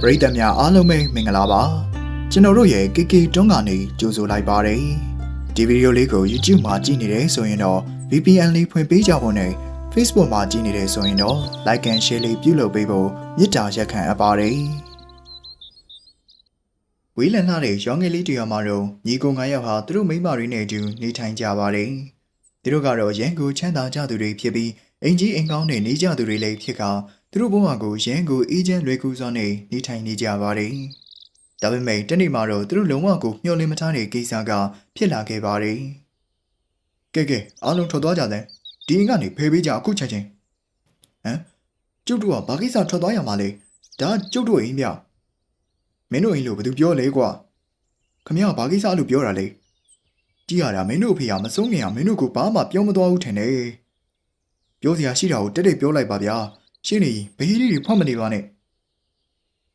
ပရိသတ်များအားလုံးပဲမင်္ဂလာပါကျွန်တော်တို့ရဲ့ KK တွန်းကနေကြိုဆိုလိုက်ပါတယ်ဒီဗီဒီယိုလေးကို YouTube မှာကြည့်နေတယ်ဆိုရင်တော့ VPN လေးဖွင့်ပေးကြဖို့နဲ့ Facebook မှာကြည့်နေတယ်ဆိုရင်တော့ Like and Share လေးပြုလုပ်ပေးဖို့မေတ္တာရက်ခံအပ်ပါတယ်ဝေးလန်လာတဲ့ရောင်ငယ်လေးတရားမှာတော့ညီကို9ယောက်ဟာသူတို့မိန်းမတွေနဲ့အတူနေထိုင်ကြပါတယ်သူတို့ကတော့ရန်ကိုချမ်းသာကြသူတွေဖြစ်ပြီးအင်ကြီးအင်ကောင်းနဲ့နေကြသူတွေလည်းဖြစ်က သူတို့ဘဝကိုရန်ကိုအေးချမ်းလွယ်ကူစွာနဲ့နေထိုင်နေကြပါတယ်။ဒါပေမဲ့တနေ့မှာတော့သူတို့လုံးဝကိုမျှော်လင့်မထားတဲ့ကိစ္စကဖြစ်လာခဲ့ပါတယ်။ကဲကဲအားလုံးထွက်သွားကြတယ်။ဒီအိမ်ကနေဖယ်ပေးကြအခုချက်ချင်း။ဟမ်ကျုပ်တို့ကဘာကိစ္စထွက်သွားရမှာလဲ။ဒါကျုပ်တို့အိမ်ပြ။မင်းတို့အိမ်လို့ဘယ်သူပြောလဲကွာ။ခမရဘာကိစ္စလို့ပြောတာလဲ။ကြည့်ရတာမင်းတို့အဖေကမဆုံးခင်ကမင်းတို့ကိုဘာမှပြောမသွားဘူးထင်တယ်။ပြောစရာရှိတာကိုတက်တက်ပြောလိုက်ပါဗျာ။ ရှင်းနေဘေးလေးတွေဖွက်မနေပါနဲ့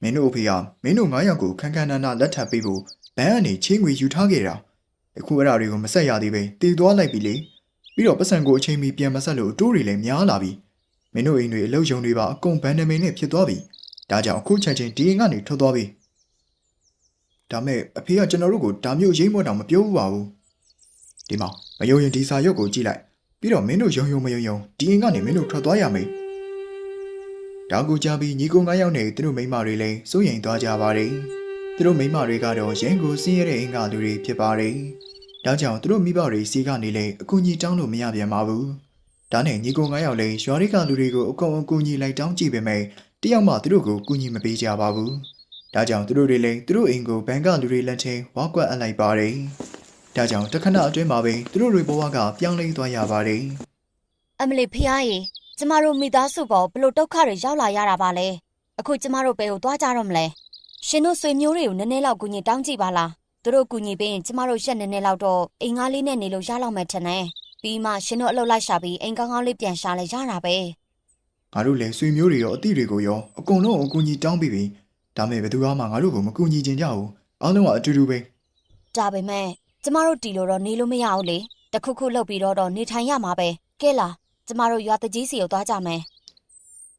မင်းတို့အဖေကမင်းတို့9ယောက်ကိုခန်းခန်းနာနာလက်ထပ်ပေးဖို့ဘန်းကနေချင်းငွေယူထားခဲ့တာအခုအဲ့ဒါတွေကိုမဆက်ရသေးပဲတည်သွားလိုက်ပြီလေပြီးတော့ပတ်စံကိုအချိန်မီပြန်မဆက်လို့အတိုးတွေလည်းများလာပြီမင်းတို့အိမ်တွေအလုပ်ယုံတွေပါအကုန်ဘန်နမင်နဲ့ဖြစ်သွားပြီဒါကြောင့်အခုချက်ချင်းဒီအိမ်ကနေထွက်သွားပြီဒါမဲ့အဖေကကျွန်တော်တို့ကိုဒါမျိုးရိမ့်မော့တောင်မပြောဘူးပါဘူးဒီမှာမယုံရင်ဒီစာရုပ်ကိုကြည့်လိုက်ပြီးတော့မင်းတို့ယုံယုံမယုံယုံဒီအိမ်ကနေမင်းတို့ထွက်သွားရမယ် တောင်ကူကြပြီးညီကို9ယောက်နဲ့သူတို့မိန်းမတွေလည်းစိုးရိမ်သွားကြပါတယ်သူတို့မိန်းမတွေကတော့ရန်ကိုစင်းရတဲ့အင်္ဂါလူတွေဖြစ်ပါတယ်ဒါကြောင့်သူတို့မိဘတွေစီကနေလည်းအကူအညီတောင်းလို့မရပြန်ပါဘူးဒါနဲ့ညီကို9ယောက်လည်းရွာရိကလူတွေကိုအကုန်အကူအညီလိုက်တောင်းကြည့်ပေမဲ့တယောက်မှသူတို့ကိုကူညီမပေးကြပါဘူးဒါကြောင့်သူတို့တွေလည်းသူတို့အိမ်ကိုဘန်ကလူတွေလက်ထဲဝါကွက်အပ်လိုက်ပါတယ်ဒါကြောင့်တခဏအတွင်းမှာပဲသူတို့တွေဘဝကပြောင်းလဲသွားရပါတယ်အမလီဖျားရီ ကျမတို့မိသားစုပေါ်ဘလို့ဒုက္ခတွေရောက်လာရတာပါလဲအခုကျမတို့ဘယ်ကိုသွားကြတော့မလဲရှင်တို့ဆွေမျိုးတွေကိုနည်းနည်းလောက်ကူညီတောင်းကြည့်ပါလားသူတို့ကူညီပေးရင်ကျမတို့ရက်နည်းနည်းလောက်တော့အိမ်ငါးလေးနဲ့နေလို့ရလောက်မယ်ထင်တယ်ပြီးမှရှင်တို့အလုပ်လိုက်ရှာပြီးအိမ်ကောင်းကောင်းလေးပြန်ရှာလဲရတာပဲငါတို့လည်းဆွေမျိုးတွေရောအသည့်တွေကိုရောအကုန်လုံးအကူအညီတောင်းပြီးပြီဒါမဲ့ဘယ်သူမှငါတို့ကိုမကူညီချင်ကြဘူးအားလုံးကအတူတူပဲဒါပေမဲ့ကျမတို့တီလို့တော့နေလို့မရဘူးလေတခုခုလုပ်ပြီးတော့တော့နေထိုင်ရမှာပဲကဲလား ကျမတို့ရွာတကြီးစီကိုသွားကြမယ်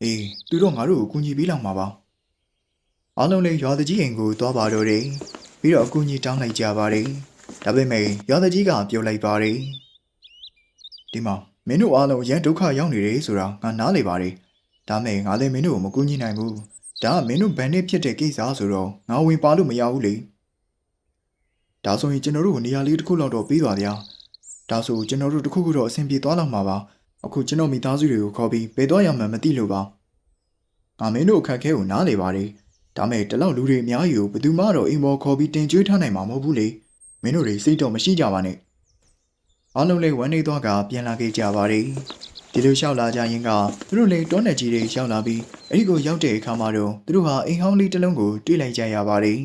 အေးသူတို့ငါတို့ကိုကူညီပေးလောက်မှာပါအားလုံးလည်းရွာတကြီးအိမ်ကိုသွားပါတော့တယ်ပြီးတော့အကူအညီတောင်းလိုက်ကြပါတယ်ဒါပေမဲ့ရွာတကြီးကပြောလိုက်ပါတယ်ဒီမှာမင်းတို့အားလုံးရန်ဒုက္ခရောက်နေတယ်ဆိုတာငါနားလေပါတယ်ဒါမဲ့ငါလည်းမင်းတို့ကိုမကူညီနိုင်ဘူးဒါကမင်းတို့ဘန်နဲ့ဖြစ်တဲ့ကိစ္စဆိုတော့ငါဝင်ပါလို့မရဘူးလေဒါဆိုရင်ကျွန်တော်တို့ကိုနေရာလေးတစ်ခုလောက်တော့ပေးပါဗျာဒါဆိုကျွန်တော်တို့တစ်ခုခုတော့အဆင်ပြေသွားလောက်မှာပါ အခုကျွန်တော်မိသားစုတွေကိုခေါ်ပြီးဘယ်တော့ရမှန်းမသိလို့ပါငါမင်းတို့အခက်အခဲကိုနားလေပါတယ်ဒါမဲ့တလောက်လူတွေအများကြီးကိုဘယ်သူမှတော့အိမ်ပေါ်ခေါ်ပြီးတင်ကြွေးထားနိုင်မှာမဟုတ်ဘူးလေမင်းတို့တွေစိတ်တော့မရှိကြပါနဲ့အားလုံးလည်းဝမ်းနေသွားကပြန်လာခဲ့ကြပါတယ်ဒီလိုလျှောက်လာကြရင်ကသူတို့လည်းတောနယ်ကြီးတွေရောက်လာပြီးအဲ့ဒီကိုရောက်တဲ့အခါမှာတော့သူတို့ဟာအိမ်ဟောင်းလေးတစ်လုံးကိုတွေ့လိုက်ကြရပါတယ်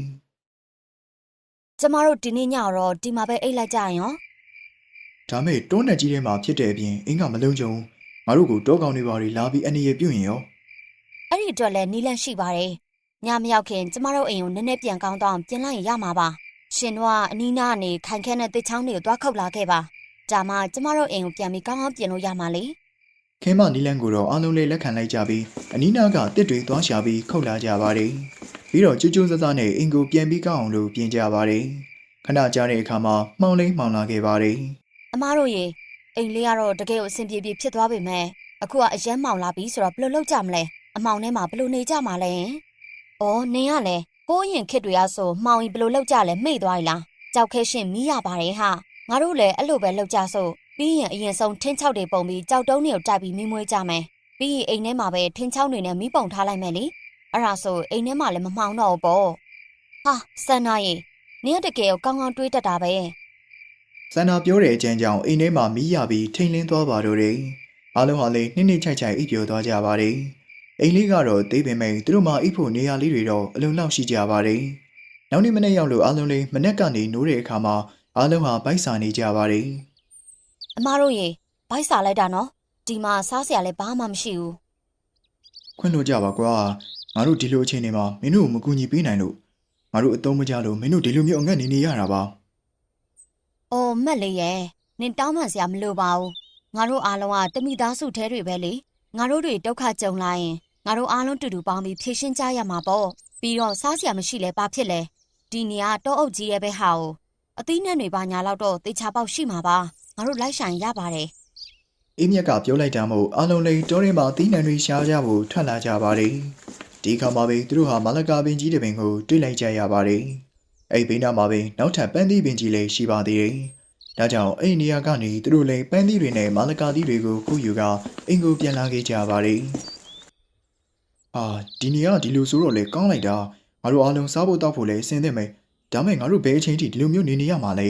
ကျမတို့ဒီနေ့ညတော့ဒီမှာပဲအိတ်လိုက်ကြရင်ရော ဒါမဲ့တောနယ်ကြီးထဲမှာဖြစ်တဲ့အပြင်အင်းကမလုံးကြုံငါတို့ကိုတောကောင်တွေပါတွေလာပြီးအနေရပြုတ်ရင်ရောအဲ့ဒီအတွက်လည်းနီးလန့်ရှိပါတယ်ညမရောက်ခင်ကျမတို့အိမ်ကိုနည်းနည်းပြန်ကောင်းတော့ပြင်လိုက်ရင်ရမှာပါရှင်တို့ကအနီးနားကနေခိုင်ခဲတဲ့တစ်ချောင်းတွေကိုသွားခုတ်လာခဲ့ပါဒါမှကျမတို့အိမ်ကိုပြန်ပြီးကောင်းကောင်းပြင်လို့ရမှာလေခင်းမနီလန်ကိုတော့အားလုံးလေးလက်ခံလိုက်ကြပြီးအနီးနားကတစ်တွေသွားရှာပြီးခုတ်လာကြပါတယ်။ပြီးတော့ကျွတ်ကျွတ်ဆဆနဲ့အင်ကိုပြန်ပြီးကောက်အောင်လို့ပြင်ကြပါတယ်။ခဏကြာတဲ့အခါမှာမှောင်လိမ့်မှောင်လာခဲ့ပါတယ် အမားတို့ရေအိမ်လေးကတော့တကယ်ကိုအဆင်ပြေပြေဖြစ်သွားပြီမဲ့အခုကအရန်မှောင်လာပြီဆိုတော့ဘယ်လိုလုပ်ကြမလဲအမောင်ထဲမှာဘယ်လိုနေကြမှာလဲ။အော်နင်ကလည်းကိုယ့်ရင်ခစ်တွေကဆိုမှောင်ရင်ဘယ်လိုလုပ်ကြလဲမေ့သွား E လား။ကြောက်ခဲရှင်မီးရပါတယ်ဟာငါတို့လည်းအဲ့လိုပဲလုပ်ကြစို့ပြီးရင်အရင်ဆုံးထင်းချောက်တွေပုံပြီးကြောက်တုံးတွေကိုတိုက်ပြီးမီးမွေးကြမယ်။ပြီးရင်အိမ်ထဲမှာပဲထင်းချောက်တွေနဲ့မီးပုံထားလိုက်မယ်လေ။အဲ့ဒါဆိုအိမ်ထဲမှာလည်းမမှောင်တော့ဘူးပေါ့။ဟာစန္နာရေနင်ကတကယ်ကိုကောင်းကောင်းတွေးတတ်တာပဲ။။ စန္ဒာပြောတဲ့အကျဉ်းကြောင့်အိမ်ထဲမှာမီးရပြီးထိန်လင်းသွားပါတော့တယ်။အားလုံးဟာလည်းနှိမ့်နှိမ့်ချိုက်ချိုက်အိပ်ပျော်သွားကြပါတယ်။အိမ်လေးကတော့သေးပင်မဲ့သူတို့မှအိပ်ဖို့နေရာလေးတွေတော့အလုံလောက်ရှိကြပါတယ်။နောက်နေ့မနေ့ရောက်လို့အားလုံးလေးမနေ့ကနေနိုးတဲ့အခါမှာအားလုံးဟာဗိုက်စာနေကြပါတယ်။အမားတို့ရေဘိုက်စာလိုက်တာနော်ဒီမှာစားစရာလည်းဘာမှမရှိဘူးခွင့်လို့ကြပါကွာငါတို့ဒီလိုအချိန်တွေမှာမင်းတို့ကိုမကူညီပေးနိုင်လို့ငါတို့အသုံးမကျလို့မင်းတို့ဒီလိုမျိုးအငတ်နေနေရတာပါ။ အော်မက်လေးရဲ့နင်တောင်းပန်စရာမလိုပါဘူး။ငါတို့အားလုံးကတမိသားစုထဲတွေပဲလေ။ငါတို့တွေဒုက္ခကြုံလာရင်ငါတို့အားလုံးတူတူပေါင်းပြီးဖြေရှင်းကြရမှာပေါ့။ပြီးတော့စားစရာမရှိလဲဘာဖြစ်လဲဒီနေရာတောအုပ်ကြီးရဲ့ပဲဟာကိုအသီးနှံတွေပါညာလောက်တော့တေချာပေါက်ရှိမှာပါငါတို့လိုက်ဆိုင်ရပါတယ်အေးမြက်ကပြောလိုက်တာမို့အားလုံးလည်းတောထဲမှာသီးနှံတွေရှားကြဖို့ထွက်လာကြပါတယ်ဒီခါမှာပဲသူတို့ဟာမလကာပင်ကြီးတစ်ပင်ကိုတွေ့လိုက်ကြရပါတယ် အဲ့ဘိန်းနာမှာပဲနောက်ထပ်ပန်းသီးပင်ကြီးလည်းရှိပါသေးတယ်ဒါကြောင့်အဲ့ဒီနေရာကနေသူတို့လည်းပန်းသီးတွေနဲ့မလကာသီးတွေကိုခုယူကအင်ကိုပြန်လာခဲ့ကြပါတယ်အာဒီနေရာကဒီလိုဆိုတော့လေကောင်းလိုက်တာငါတို့အားလုံးစားဖို့တောက်ဖို့လည်းအဆင်သင့်မယ်ဒါမဲ့ငါတို့ဘယ်အချိန်ထိဒီလိုမျိုးနေနေရမှာလဲ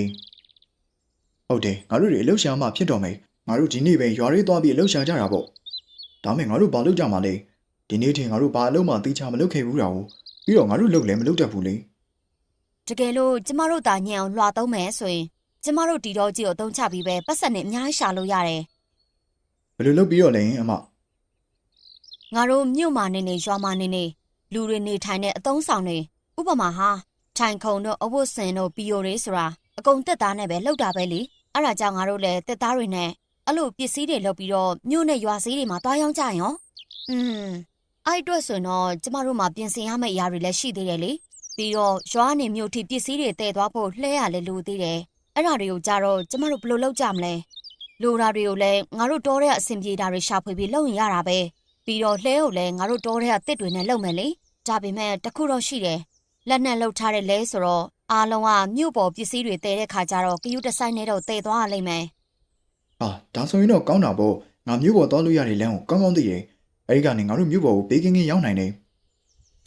ဟုတ်တယ်ငါတို့တွေအလုပ်ရှာမှဖြစ်တော့မယ်ငါတို့ဒီနေ့ပဲရွာရေးသွားပြီးအလုပ်ရှာကြတာပေါ့ဒါမဲ့ငါတို့ဘာလုပ်ကြမှာလဲဒီနေ့ထင်ငါတို့ဘာအလုပ်မှတေချာမလုပ်ခဲ့ဘူးတာကိုပြီးတော့ငါတို့လုပ်လည်းမလုပ်တတ်ဘူးလေ တကယ်လို့ကျမတို့တာညံအောင်လွှာသုံးမယ်ဆိုရင်ကျမတို့ဒီတော့ကြီးကိုအသုံးချပြီးပဲပတ်စံနဲ့အများကြီးရှာလို့ရတယ်ဘယ်လိုလုပ်ပြီးတော့လဲအမငါတို့မြို့မှာနေနေရွာမှာနေနေလူတွေနေထိုင်တဲ့အသုံးဆောင်တွေဥပမာဟာထိုင်ခုံတို့အဝတ်စင်တို့ပီယိုတွေဆိုတာအကုန်တက်သားနဲ့ပဲလောက်တာပဲလေအဲ့ဒါကြောင့်ငါတို့လည်းတက်သားတွေနဲ့အဲ့လိုပစ္စည်းတွေလုပ်ပြီးတော့မြို့နဲ့ရွာစည်းတွေမှာတွားရောင်းကြရင်ရောอืมအဲ့အတွက်ဆိုရင်တော့ကျမတို့မှာပြင်ဆင်ရမယ့်အရာတွေလည်းရှိသေးတယ်လေ ပြီးတော့ရွာနေမြို့ထိပစ္စည်းတွေတည်သွားဖို့လှဲရလဲလိုသေးတယ်အဲ့ဒါတွေကိုကြတော့ကျမတို့ဘယ်လိုလုပ်ကြမလဲလိုတာတွေကိုလည်းငါတို့တောတဲ့အဆင်ပြေတာတွေရှာဖွေပြီးလုပ်ရင်ရတာပဲပြီးတော့လှဲကိုလည်းငါတို့တောထဲကတစ်တွေနဲ့လုံမယ်လေဒါပေမဲ့တခုတော့ရှိတယ်လက်နဲ့လှုပ်ထားတဲ့လဲဆိုတော့အားလုံးကမြို့ပေါ်ပစ္စည်းတွေတည်တဲ့ခါကျတော့ကယူတဆိုင်နဲ့တော့တည်သွားရလိမ့်မယ်ဟာဒါဆိုရင်တော့ကောင်းတာပေါ့ငါမြို့ပေါ်သွားလို့ရတဲ့လမ်းကိုကောင်းကောင်းသိတယ်အဲဒီကနေငါတို့မြို့ပေါ်ကိုဘေးကင်းကင်းရောက်နိုင်တယ်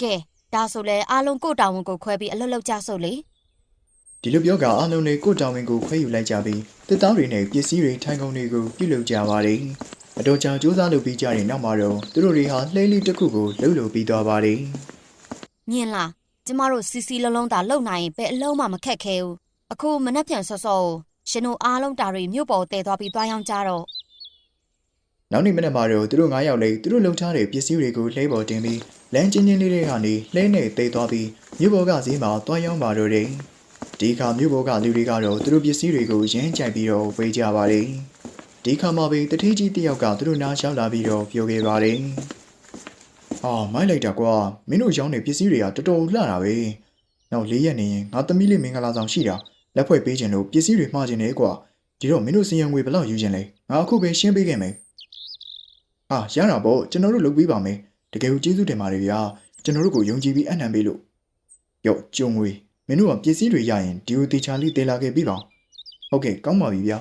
ကဲ ဒါဆိုလဲအားလုံးကိုယ့်တာဝန်ကိုခွဲပြီးအလုပ်လုပ်ကြစို့လေဒီလိုပြောကအားလုံးလေးကိုယ့်တောင်ဝင်ကိုခွဲယူလိုက်ကြပြီးတစ်သားတွေနဲ့ပစ္စည်းတွေထိုင်ကုန်တွေကိုပြုတ်လုပ်ကြပါတယ်အတော်ကြာစူးစမ်းလုပ်ပြီးကြတဲ့နောက်မှာတော့သူတို့တွေဟာလှဲလေးတစ်ခုကိုလှုပ်လို့ပြီးသွားပါတယ်ညင်လားကျမတို့စီစီလုံးလုံးသာလုံနိုင်ရင်ဘယ်အလုံးမှမခက်ခဲဘူးအခုမနှက်ပြန်ဆော့ဆော့ကိုရှင်တို့အားလုံးတာတွေမြို့ပေါ်တည်သွားပြီးသွားရောင်းကြတော့ နောက်နေ့မနက်မှာတော့သူတို့၅ယောက်လေးသူတို့လှုပ်ထားတဲ့ပစ္စည်းတွေကိုလှဲပေါ်တင်ပြီးလမ်းချင်းချင်းလေးတွေကနေလှဲနဲ့တိတ်သွားပြီးမြို့ပေါ်ကဈေးမှာတွားရောက်ပါတော့တယ်။ဒီခါမြို့ပေါ်ကလူတွေကတော့သူတို့ပစ္စည်းတွေကိုရင်းကြိုက်ပြီးတော့ဝေးကြပါတယ်။ဒီခါမှာပဲတတိကြီးတစ်ယောက်ကသူတို့နားရောက်လာပြီးတော့ပြောခဲ့ပါတယ်။အာမိုက်လိုက်တာကွာမင်းတို့ရောင်းတဲ့ပစ္စည်းတွေကတော်တော်လှတာပဲ။နောက်လေးရက်နေရင်ငါသမီးလေးမင်္ဂလာဆောင်ရှိတာလက်ဖွဲ့ပေးခြင်းလို့ပစ္စည်းတွေမှားခြင်းနဲ့ကွာဒီတော့မင်းတို့စီယံငွေဘယ်လောက်ယူခြင်းလဲငါအခုပဲရှင်းပေးခဲ့မယ်။ အာရတာပေါ့ကျွန်တော်တို့လုပ်ပေးပါမယ်တကယ်ကိုကျေးဇူးတင်ပါတယ်ဗျာကျွန်တော်တို့ကိုယုံကြည်ပြီးအနံပေးလို့ရော့ကျုံငွေမင်းတို့ကပစ္စည်းတွေရရင်ဒီကိုတေချာလေးတေလာခဲ့ပြီပါဟုတ်ကဲ့ကောင်းပါပြီဗျာ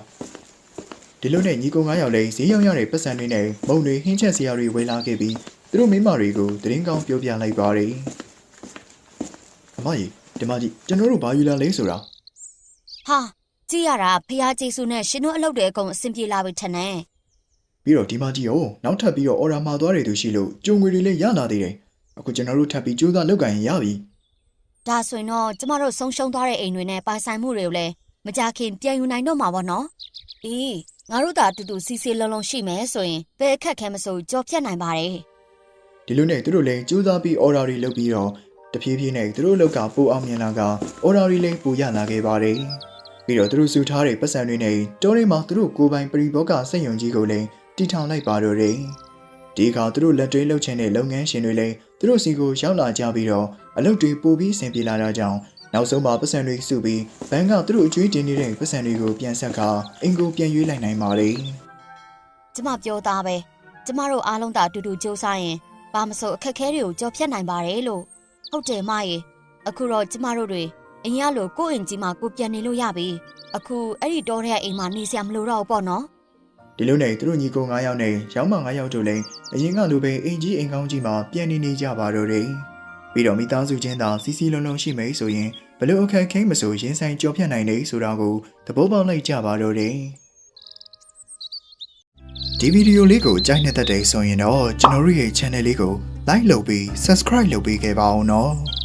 ဒီလိုနဲ့ညီကုံ9ယောက်လည်းဈေးရောက်ရတဲ့ပတ်စံတွေနဲ့မုံတွေဟင်းချက်စရာတွေဝယ်လာခဲ့ပြီးသူတို့မိန်းမတွေကိုတရင်ကောင်းပြောပြလိုက်ပါတယ်အမကြီးဒီမကြီးကျွန်တော်တို့ဘာယူလာလဲဆိုတာဟာကြည့်ရတာဖះကျေးစုနဲ့ရှင်တို့အလုပ်တွေအကုန်အဆင်ပြေလာပြီထင်တယ် ပြီးတော့ဒီမကြီးရောနောက်ထပ်ပြီးတော့အော်ဒါမှာသွားတယ်သူရှိလို့ကျုံငွေတွေလည်းရလာသေးတယ်အခုကျွန်တော်တို့ထပ်ပြီးကြိုးစားလုပ်ကင်ရပြီဒါဆိုရင်တော့ကျမတို့ဆုံးရှုံးသွားတဲ့အိမ်တွေနဲ့ပိုင်ဆိုင်မှုတွေကိုလည်းမကြခင်ပြန်ယူနိုင်တော့မှာပေါ့နော်အေးငါတို့သာအတူတူစီစီလုံးလုံးရှိမယ်ဆိုရင်ဘယ်အခက်ခဲမဆိုကြော်ဖြတ်နိုင်ပါတယ်ဒီလိုနဲ့သူတို့လည်းကြိုးစားပြီး order တွေလုပ်ပြီးတော့တဖြည်းဖြည်းနဲ့သူတို့လောက်ကပိုအောင်မြင်လာက order တွေလည်းပိုရလာခဲ့ပါတယ်ပြီးတော့သူတို့စုထားတဲ့ပတ်စံတွေနဲ့တောထဲမှာသူတို့ကိုယ်ပိုင်ပရိဘောဂစက်ယုံကြီးကိုလည်း တီထောင်လိုက်ပါတော့တယ်ဒီအခါသူတို့လက်တွဲလှုပ်ချင်တဲ့လုပ်ငန်းရှင်တွေလည်းသူတို့စီကိုရောက်လာကြပြီးတော့အလုပ်တွေပိုပြီးအဆင်ပြေလာတာကြောင့်နောက်ဆုံးမှာပတ်စံတွေစုပြီးဘန်ကသူတို့အကျွေးတင်နေတဲ့ပတ်စံတွေကိုပြန်ဆက်ခါအင်ကိုပြန်ရွေးလိုက်နိုင်ပါတယ်ကျမပြောသားပဲကျမတို့အားလုံးသာအတူတူကြိုးစားရင်ဘာမဆိုအခက်ခဲတွေကိုကြော်ဖြတ်နိုင်ပါတယ်လို့ဟုတ်တယ်မရေအခုတော့ကျမတို့တွေအရင်ကလိုကိုယ့်အိမ်ကြီးမှာကိုယ်ပြန်နေလို့ရပြီအခုအဲ့ဒီတောထဲကအိမ်မှာနေစရာမလိုတော့ဘူးပေါ့နော် ဒီလိုနဲ့သူတို့ညီကို9ယောက်နဲ့ရောင်းမ9ယောက်တို့လည်းအရင်ကလိုပဲအင်ကြီးအိမ်ကောင်းကြီးမှာပြန်နေနေကြပါတော့တယ်။ပြီးတော့မိသားစုချင်းသာစီစီလုံးလုံးရှိမယ်ဆိုရင်ဘလို့အခက်ခဲမဆိုရင်ဆိုင်ကြော်ဖြတ်နိုင်တယ်ဆိုတာကိုသဘောပေါက်လိုက်ကြပါတော့တယ်။ဒီဗီဒီယိုလေးကိုကြိုက်နေတဲ့တဲ့ဆိုရင်တော့ကျွန်တော်တို့ရဲ့ channel လေးကို like လုပ်ပြီး subscribe လုပ်ပေးခဲ့ပါအောင်နော်။